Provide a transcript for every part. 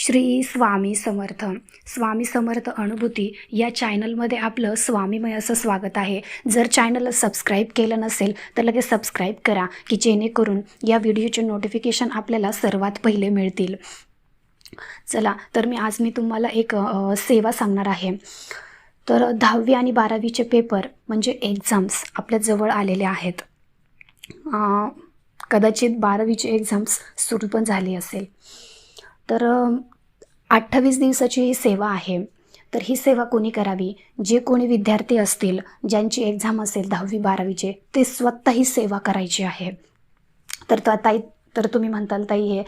श्री स्वामी समर्थ. स्वामी समर्थ अनुभूती या चॅनलमध्ये आपलं स्वामीमय असं स्वागत आहे. जर चॅनलला सबस्क्राईब केलं नसेल तर लगेच सबस्क्राईब करा की जेणेकरून या व्हिडिओचे नोटिफिकेशन आपल्याला सर्वात पहिले मिळतील. चला तर मी आज मी तुम्हाला एक सेवा सांगणार आहे. तर दहावी आणि बारावीचे पेपर म्हणजे एक्झाम्स आपल्या जवळ आलेले आहेत. कदाचित बारावीची एक्झाम्स सुरू पण झाली असेल. तर अठ्ठावीस दिवसाची ही सेवा आहे. तर ही सेवा कोणी करावी? जे कोणी विद्यार्थी असतील ज्यांची एक्झाम असेल दहावी बारावीचे ते स्वतः ही सेवा करायची आहे. तर ताई तर तुम्ही म्हणताल ताई हे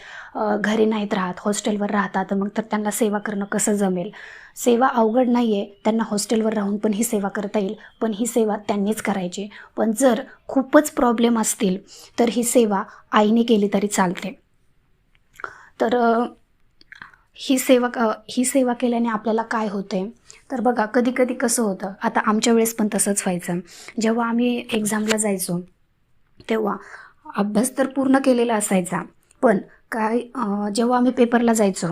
घरी नाहीत राहत हॉस्टेलवर राहतात तर मग तर त्यांना सेवा करणं कसं जमेल? सेवा अवघड नाही आहे त्यांना हॉस्टेलवर राहून पण ही सेवा करता येईल पण ही सेवा त्यांनीच करायची. पण जर खूपच प्रॉब्लेम असतील तर ही सेवा आईने केली तरी चालते. तर ही सेवा क- ही सेवा केल्याने आपल्याला काय होते तर बघा कधी कधी कसं होतं? आता आमच्या वेळेस पण तसंच व्हायचं. जेव्हा आम्ही एक्झामला जायचो तेव्हा अभ्यास तर पूर्ण केलेला असायचा. पण काय जेव्हा आम्ही पेपरला जायचो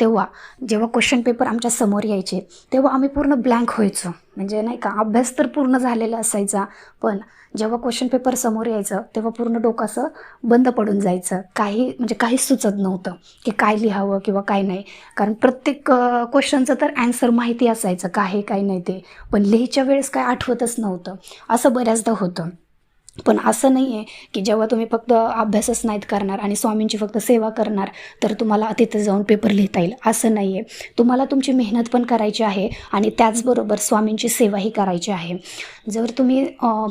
तेव्हा जेव्हा क्वेश्चन पेपर आमच्यासमोर यायचे तेव्हा आम्ही पूर्ण ब्लँक व्हायचो. म्हणजे नाही का अभ्यास तर पूर्ण झालेला असायचा पण जेव्हा क्वेश्चन पेपर समोर यायचं तेव्हा पूर्ण डोकं असं बंद पडून जायचं. काही म्हणजे काहीच सुचत नव्हतं की काय लिहावं किंवा काय नाही. कारण प्रत्येक क्वेश्चनचं तर ॲन्सर माहिती असायचं काय आहे काय नाही ते. पण लिहिच्या वेळेस काय आठवतच नव्हतं. असं बऱ्याचदा होतं. पण असं नाही आहे की जेव्हा तुम्ही फक्त अभ्यासच नाहीत करणार आणि स्वामींची फक्त सेवा करणार तर तुम्हाला तिथे जाऊन पेपर लिहिता येईल. असं नाही आहे तुम्हाला तुमची मेहनत पण करायची आहे आणि त्याचबरोबर स्वामींची सेवाही करायची आहे. जर तुम्ही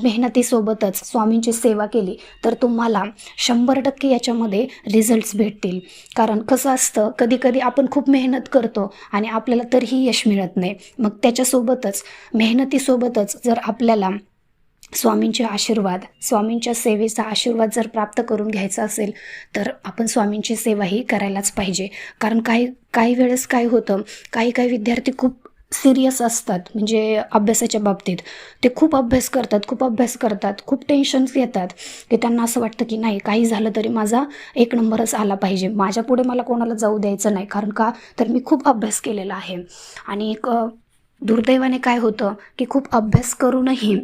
मेहनतीसोबतच स्वामींची सेवा केली तर तुम्हाला शंभर टक्के याच्यामध्ये रिझल्ट्स भेटतील. कारण कसं असतं कधी कधी आपण खूप मेहनत करतो आणि आपल्याला तरीही यश मिळत नाही. मग त्याच्यासोबतच मेहनतीसोबतच जर आपल्याला स्वामींचे आशीर्वाद स्वामींच्या सेवेचा आशीर्वाद जर प्राप्त करून घ्यायचा असेल तर आपण स्वामींची सेवाही करायलाच पाहिजे. कारण काही काही वेळेस काय होतं काही काही विद्यार्थी खूप सिरियस असतात म्हणजे अभ्यासाच्या बाबतीत. ते खूप अभ्यास करतात खूप अभ्यास करतात खूप टेन्शन्स घेतात की त्यांना असं वाटतं की नाही काही झालं तरी माझा एक नंबरच आला पाहिजे. माझ्या पुढे मला कोणाला जाऊ द्यायचं नाही कारण का? तर मी खूप अभ्यास केलेला आहे. आणि एक दुर्दैवाने काय होतं की खूप अभ्यास करूनही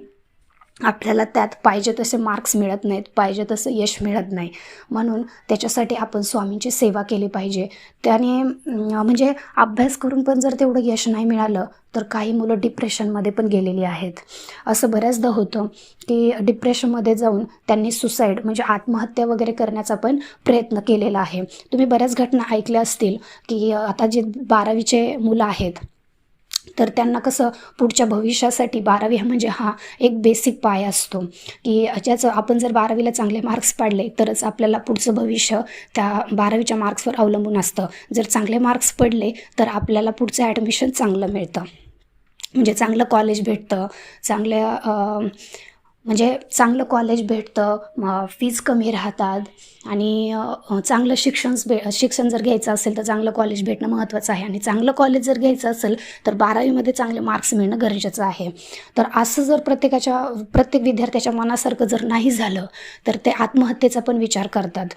आपल्याला त्यात पाहिजे तसे मार्क्स मिळत नाहीत पाहिजे तसं यश मिळत नाही. म्हणून त्याच्यासाठी आपण स्वामींची सेवा केली पाहिजे. त्याने म्हणजे अभ्यास करून पण जर तेवढं यश नाही मिळालं तर काही मुलं डिप्रेशनमध्ये पण गेलेली आहेत. असं बऱ्याचदा होतं की डिप्रेशनमध्ये जाऊन त्यांनी सुसाईड म्हणजे आत्महत्या वगैरे करण्याचा पण प्रयत्न केलेला आहे. तुम्ही बऱ्याच घटना ऐकल्या असतील की आता जे बारावीचे मुलं आहेत तर त्यांना कसं पुढच्या भविष्यासाठी बारावी हा म्हणजे हा एक बेसिक पाय असतो. की ज्याचं आपण जर बारावीला चांगले मार्क्स पाडले तरच आपल्याला पुढचं भविष्य त्या बारावीच्या मार्क्सवर अवलंबून असतं. जर चांगले मार्क्स पडले तर आपल्याला पुढचं ॲडमिशन चांगलं मिळतं. म्हणजे चांगलं कॉलेज भेटतं चांगल्या म्हणजे चांगलं कॉलेज भेटतं फीज कमी राहतात आणि चांगलं शिक्षण भे शिक्षण जर घ्यायचं असेल तर चांगलं कॉलेज भेटणं महत्त्वाचं आहे आणि चांगलं कॉलेज जर घ्यायचं असेल तर बारावीमध्ये चांगले मार्क्स मिळणं गरजेचं आहे. तर असं जर प्रत्येकाच्या प्रत्येक विद्यार्थ्याच्या मनासारखं जर नाही झालं तर ते आत्महत्येचा पण विचार करतात.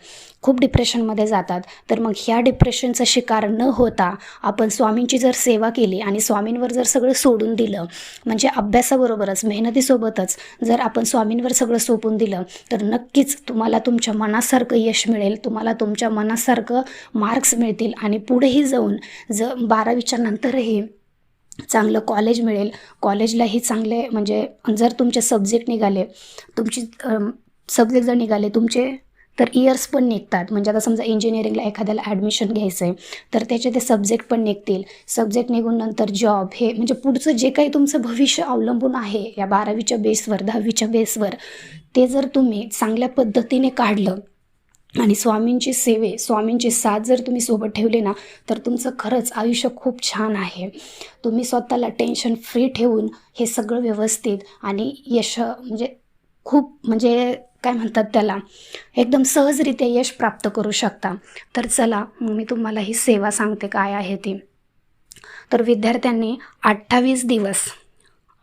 खूप डिप्रेशनमध्ये जातात. तर मग ह्या डिप्रेशनचा शिकार न होता आपण स्वामींची जर सेवा केली आणि स्वामींवर जर सगळं सोडून दिलं म्हणजे अभ्यासाबरोबरच मेहनतीसोबतच जर आपण स्वामींवर सगळं सोपून दिलं तर नक्कीच तुम्हाला तुमच्या मनासारखं यश मिळेल तुम्हाला तुमच्या मनासारखं मार्क्स मिळतील आणि पुढेही जाऊन ज बारावीच्या नंतरही चांगलं कॉलेज मिळेल. कॉलेजलाही चांगले म्हणजे जर तुमचे सब्जेक्ट निघाले तुमची सब्जेक्ट जर निघाले तुमचे तर इयर्स पण निघतात. म्हणजे आता समजा इंजिनिअरिंगला एखाद्याला ॲडमिशन घ्यायचं आहे तर त्याचे ते सब्जेक्ट पण निघतील. सब्जेक्ट निघून नंतर जॉब हे म्हणजे पुढचं जे काही तुमचं भविष्य अवलंबून आहे या बारावीच्या बेसवर दहावीच्या बेसवर ते जर तुम्ही चांगल्या पद्धतीने काढलं आणि स्वामींची सेवे स्वामींची साथ जर तुम्ही सोबत ठेवले ना तर तुमचं खरंच आयुष्य खूप छान आहे. तुम्ही स्वतःला टेन्शन फ्री ठेवून हे सगळं व्यवस्थित आणि यश म्हणजे खूप म्हणजे काय म्हणतात त्याला? एकदम सहजरित्या यश प्राप्त करू शकता. तर चला मग मी तुम्हाला ही सेवा सांगते काय आहे ती. तर विद्यार्थ्यांनी अठ्ठावीस दिवस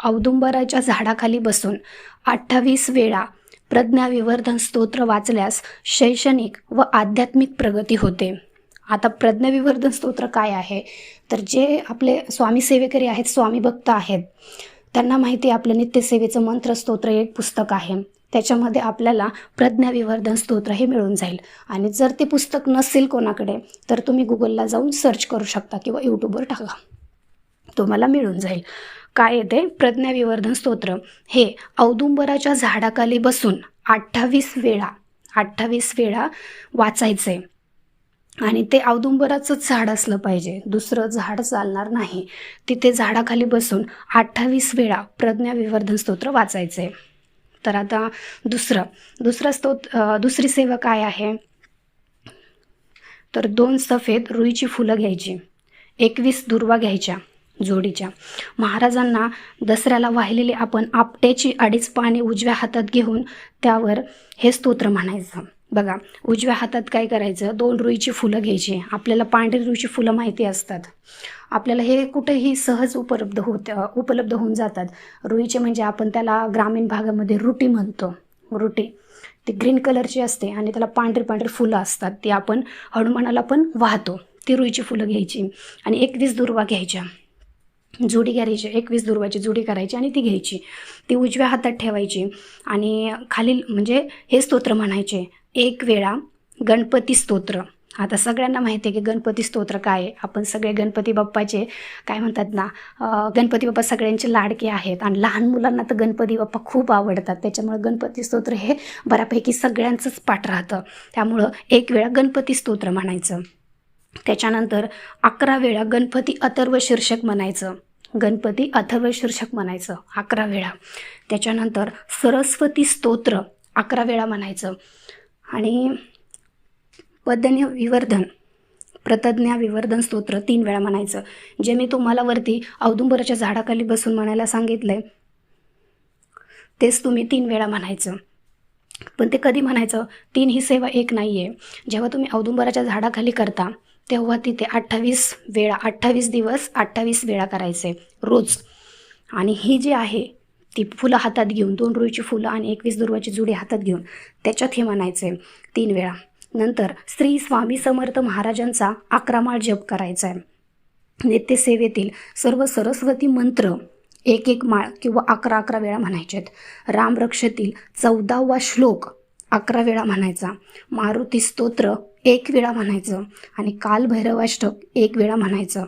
औदुंबराच्या झाडाखाली बसून अठ्ठावीस वेळा प्रज्ञाविवर्धन स्तोत्र वाचल्यास शैक्षणिक व आध्यात्मिक प्रगती होते. आता प्रज्ञाविवर्धन स्तोत्र काय आहे? तर जे आपले स्वामी सेवेकरी आहेत स्वामी भक्त आहेत त्यांना माहिती आहे आपलं नित्यसेवेचं मंत्र स्तोत्र एक पुस्तक आहे. त्याच्यामध्ये आपल्याला प्रज्ञाविवर्धन स्तोत्र हे मिळून जाईल. आणि जर ते पुस्तक नसेल कोणाकडे तर तुम्ही गुगलला जाऊन सर्च करू शकता किंवा यूट्यूबवर टाका. तुम्हाला मिळून जाईल. काय येते? प्रज्ञाविवर्धन स्तोत्र. हे औदुंबराच्या झाडाखाली बसून अठ्ठावीस वेळा अठ्ठावीस वेळा वाचायचे. आणि ते औदुंबराचंच झाड असलं पाहिजे. दुसरं झाड चालणार नाही. तिथे झाडाखाली बसून अठ्ठावीस वेळा प्रज्ञाविवर्धन स्तोत्र वाचायचे. तर आता दुसरं. दुसरं स्तोत दुसरी सेवा काय आहे? तर दोन सफेद रुईची फुलं घ्यायची. एकवीस दुर्वा घ्यायच्या जोडीच्या. महाराजांना दसऱ्याला वाहिलेले आपण आपट्याची अडीच पाने उजव्या हातात घेऊन त्यावर हे स्तोत्र म्हणायचं. बघा उजव्या हातात काय करायचं? दोन रुईची फुलं घ्यायची. आपल्याला पांढरी रुईची फुलं माहिती असतात. आपल्याला हे कुठेही सहज उपलब्ध होत उपलब्ध होऊन जातात. रुईचे म्हणजे आपण त्याला ग्रामीण भागामध्ये रुटी म्हणतो. रुटी. ती ग्रीन कलरची असते आणि त्याला पांढरी पांढरी फुलं असतात. ती आपण हनुमानाला पण वाहतो. ती रुईची फुलं घ्यायची आणि एकवीस दुर्वा घ्यायच्या. जुडी करायची एकवीस दुर्वाची जुडी करायची आणि ती घ्यायची. ती उजव्या हातात ठेवायची आणि खालील म्हणजे हे स्तोत्र म्हणायचे. एक वेळा गणपती स्तोत्र. आता सगळ्यांना माहिती आहे की गणपती स्तोत्र काय आहे? आपण सगळे गणपती बाप्पाचे काय म्हणतात ना गणपती बाप्पा सगळ्यांचे लाडके आहेत आणि लहान मुलांना तर गणपती बाप्पा खूप आवडतात. त्याच्यामुळे गणपती स्तोत्र हे बऱ्यापैकी सगळ्यांचंच पाठ राहतं. त्यामुळं एक वेळा गणपती स्तोत्र म्हणायचं. त्याच्यानंतर अकरा वेळा गणपती अथर्व शीर्षक म्हणायचं. गणपती अथर्व शीर्षक म्हणायचं अकरा वेळा. त्याच्यानंतर सरस्वती स्तोत्र अकरा वेळा म्हणायचं. आणि पद्य विवर्धन प्रतज्ञा विवर्धन स्तोत्र तीन वेळा म्हणायचं. जे मी तुम्हाला वरती औदुंबराच्या झाडाखाली बसून म्हणायला सांगितलंय तेच तुम्ही तीन वेळा म्हणायचं. पण ते कधी म्हणायचं? तीन ही सेवा एक नाही आहे जेव्हा तुम्ही औदुंबराच्या झाडाखाली करता तेव्हा तिथे अठ्ठावीस वेळा अठ्ठावीस दिवस अठ्ठावीस वेळा करायचे रोज. आणि ही जी आहे ती फुलं हातात घेऊन दोन रुईची फुलं आणि एकवीस दुर्वाची जुडी हातात घेऊन त्याच्यात हे म्हणायचं आहे तीन वेळा. नंतर श्री स्वामी समर्थ महाराजांचा अकरा माळ जप करायचा आहे नित्यसेवेतील सर्व सरस्वती मंत्र एक एक माळ किंवा अकरा अकरा वेळा म्हणायचे आहेत रामरक्षेतील चौदावा श्लोक अकरा वेळा म्हणायचा. मारुती स्तोत्र एक वेळा म्हणायचं. आणि कालभैरवाष्टक एक वेळा म्हणायचं.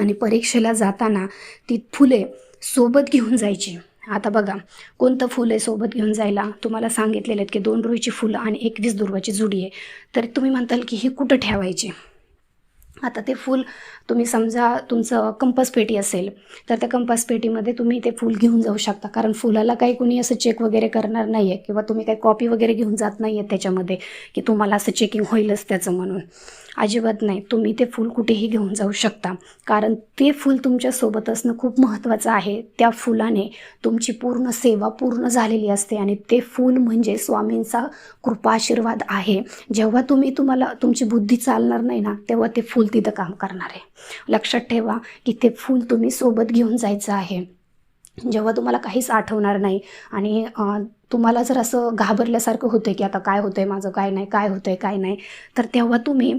आणि परीक्षेला जाताना ती फुले सोबत घेऊन जायची. आता बघा कोणतं फुल आहे सोबत घेऊन जायला? तुम्हाला सांगितलेलं आहेत की दोन रुईची फुलं आणि एकवीस दुर्वाची जुडी आहे. तर तुम्ही म्हणताल की हे कुठं ठेवायचे? आता ते फूल तुम्ही समजा तुमचं कंपस पेटी असेल तर त्या कंपस पेटीमध्ये तुम्ही ते फूल घेऊन जाऊ शकता. कारण फुलाला काही कुणी असं चेक वगैरे करणार नाही आहे किंवा तुम्ही काही कॉपी वगैरे घेऊन जात नाही आहे त्याच्यामध्ये की तुम्हाला असं चेकिंग होईलच त्याचं म्हणून. अजिबात नाही. तुम्ही ते फूल कुठेही घेऊन जाऊ शकता. कारण ते फूल तुमच्यासोबत असणं खूप महत्त्वाचं आहे. त्या फुलाने तुमची पूर्ण सेवा पूर्ण झालेली असते आणि ते फूल म्हणजे स्वामींचा कृपाशीर्वाद आहे. जेव्हा तुम्ही तुम्हाला तुमची बुद्धी चालणार नाही ना तेव्हा ते फूल तिथं काम करणार आहे. लक्षात ठेवा की ते फूल तुम्ही सोबत घेऊन जायचं आहे. जेव्हा तुम्हाला काहीच आठवणार नाही आणि तुम्हाला जर असं घाबरल्यासारखं होतं की आता काय होतं आहे माझं काय नाही काय होतं आहे काय नाही तर तेव्हा तुम्ही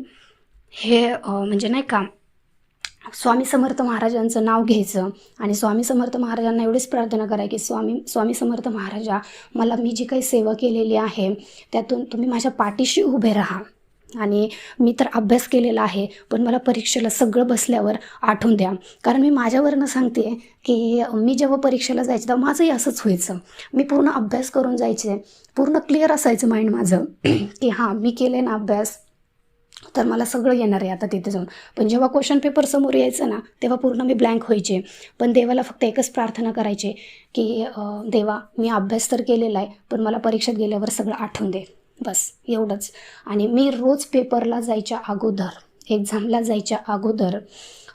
हे म्हणजे नाही का स्वामी समर्थ महाराजांचं नाव घ्यायचं आणि स्वामी समर्थ महाराजांना एवढीच प्रार्थना करा की स्वामी स्वामी समर्थ महाराजा मला मी जी काही सेवा केलेली आहे त्यातून तुम्ही माझ्या पाठीशी उभे राहा. आणि मी तर अभ्यास केलेला आहे पण मला परीक्षेला सगळं बसल्यावर आठवून द्या. कारण मी माझ्यावरनं सांगते की मी जेव्हा परीक्षेला जायचे तेव्हा माझंही असंच व्हायचं. मी पूर्ण अभ्यास करून जायचे. पूर्ण क्लिअर असायचं माइंड माझं की हां मी केले ना अभ्यास तर मला सगळं येणार आहे आता तिथे जाऊन. पण जेव्हा क्वेश्चन पेपर समोर यायचं ना तेव्हा पूर्ण मी ब्लँक व्हायचे. पण देवाला फक्त एकच प्रार्थना करायचे की देवा मी अभ्यास तर केलेला आहे पण मला परीक्षेत गेल्यावर सगळं आठवून दे. बस एवढंच. आणि मी रोज पेपरला जायच्या अगोदर एक्झामला जायच्या अगोदर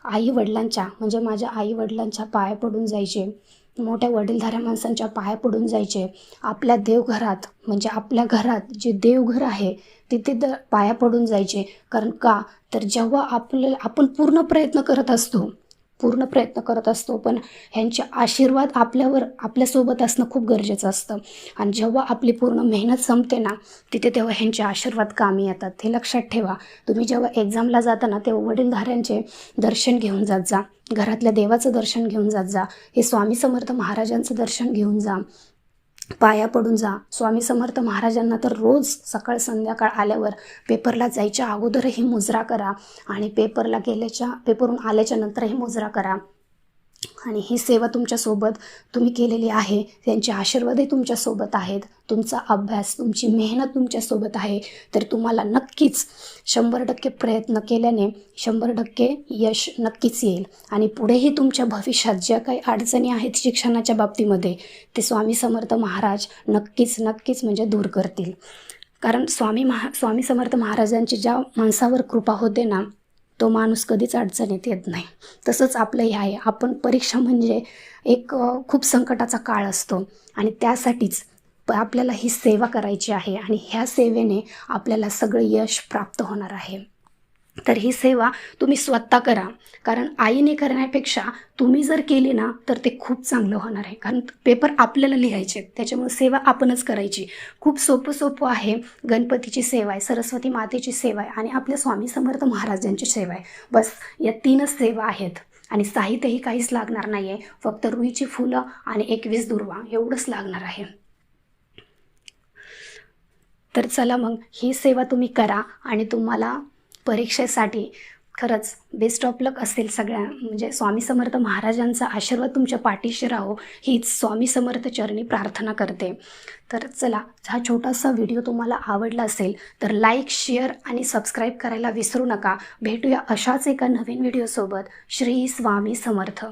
आई वडिलांच्या म्हणजे माझ्या आई वडिलांच्या पाया पडून जायचे. मोठ्या वडीलधाऱ्या माणसांच्या पाया पडून जायचे. आपल्या देवघरात म्हणजे आपल्या घरात जे देवघर आहे तिथे द पाया पडून जायचे. कारण का? तर जेव्हा आपलं आपण पूर्ण प्रयत्न करत असतो पूर्ण प्रयत्न करत असतो पण ह्यांचे आशीर्वाद आपल्यावर आपल्यासोबत असणं खूप गरजेचं असतं. आणि जेव्हा आपली पूर्ण मेहनत संपते ना तिथे तेव्हा ह्यांचे आशीर्वाद कामी येतात. हे लक्षात ठेवा. तुम्ही जेव्हा एक्झामला जाता ना तेव्हा वडीलधाऱ्यांचे दर्शन घेऊन जात जा. घरातल्या देवाचं दर्शन घेऊन जात जा. हे स्वामी समर्थ महाराजांचं दर्शन घेऊन जा. पाया पडून जा. स्वामी समर्थ महाराजांना तर रोज सकाळ संध्याकाळ आल्यावर पेपरला जायच्या अगोदरही मुजरा करा आणि पेपरला गेल्याच्या पेपरून आल्याच्या नंतरही मुजरा करा. आणि ही सेवा तुमच्यासोबत तुम्ही केलेली आहे. त्यांचे आशीर्वादही तुमच्यासोबत आहेत. तुमचा अभ्यास तुमची मेहनत तुमच्यासोबत आहे. तर तुम्हाला नक्कीच शंभर टक्के प्रयत्न केल्याने शंभर टक्के यश नक्कीच येईल. आणि पुढेही तुमच्या भविष्यात ज्या काही अडचणी आहेत शिक्षणाच्या बाबतीमध्ये ते स्वामी समर्थ महाराज नक्कीच नक्कीच म्हणजे दूर करतील. कारण स्वामी महा स्वामी समर्थ महाराजांची ज्या माणसावर कृपा होते ना तो माणूस कधीच अडचणीत येत नाही. तसंच आपलं हे आहे. आपण परीक्षा म्हणजे एक खूप संकटाचा काळ असतो. आणि त्यासाठीच प आपल्याला ही सेवा करायची आहे. आणि ह्या सेवेने आपल्याला सगळं यश प्राप्त होणार आहे. तर ही सेवा तुम्ही स्वतः करा. कारण आईने करण्यापेक्षा तुम्ही जर केली ना तर ते खूप चांगलं होणार आहे. कारण पेपर आपल्याला लिहायचे त्याच्यामुळे सेवा आपणच करायची. खूप सोपं सोपं आहे. गणपतीची सेवा आहे सरस्वती मातेची सेवा आहे आणि आपल्या स्वामी समर्थ महाराजांची सेवा आहे. बस या तीनच सेवा आहेत. आणि साहित्यही काहीच लागणार नाही आहे फक्त रुईची फुलं आणि एकवीस दुर्वा एवढंच लागणार आहे. तर चला मग ही सेवा तुम्ही करा आणि तुम्हाला परीक्षेसाठी खरंच बेस्ट ऑफ लक असेल सगळ्या. म्हणजे स्वामी समर्थ महाराजांचा आशीर्वाद तुमच्या पाठीशी राहो हीच स्वामी समर्थ चरणी प्रार्थना करते. तर चला हा छोटासा व्हिडिओ तुम्हाला आवडला असेल तर लाईक शेअर आणि सबस्क्राईब करायला विसरू नका. भेटूया अशाच एका नवीन व्हिडिओसोबत श्री स्वामी समर्थ.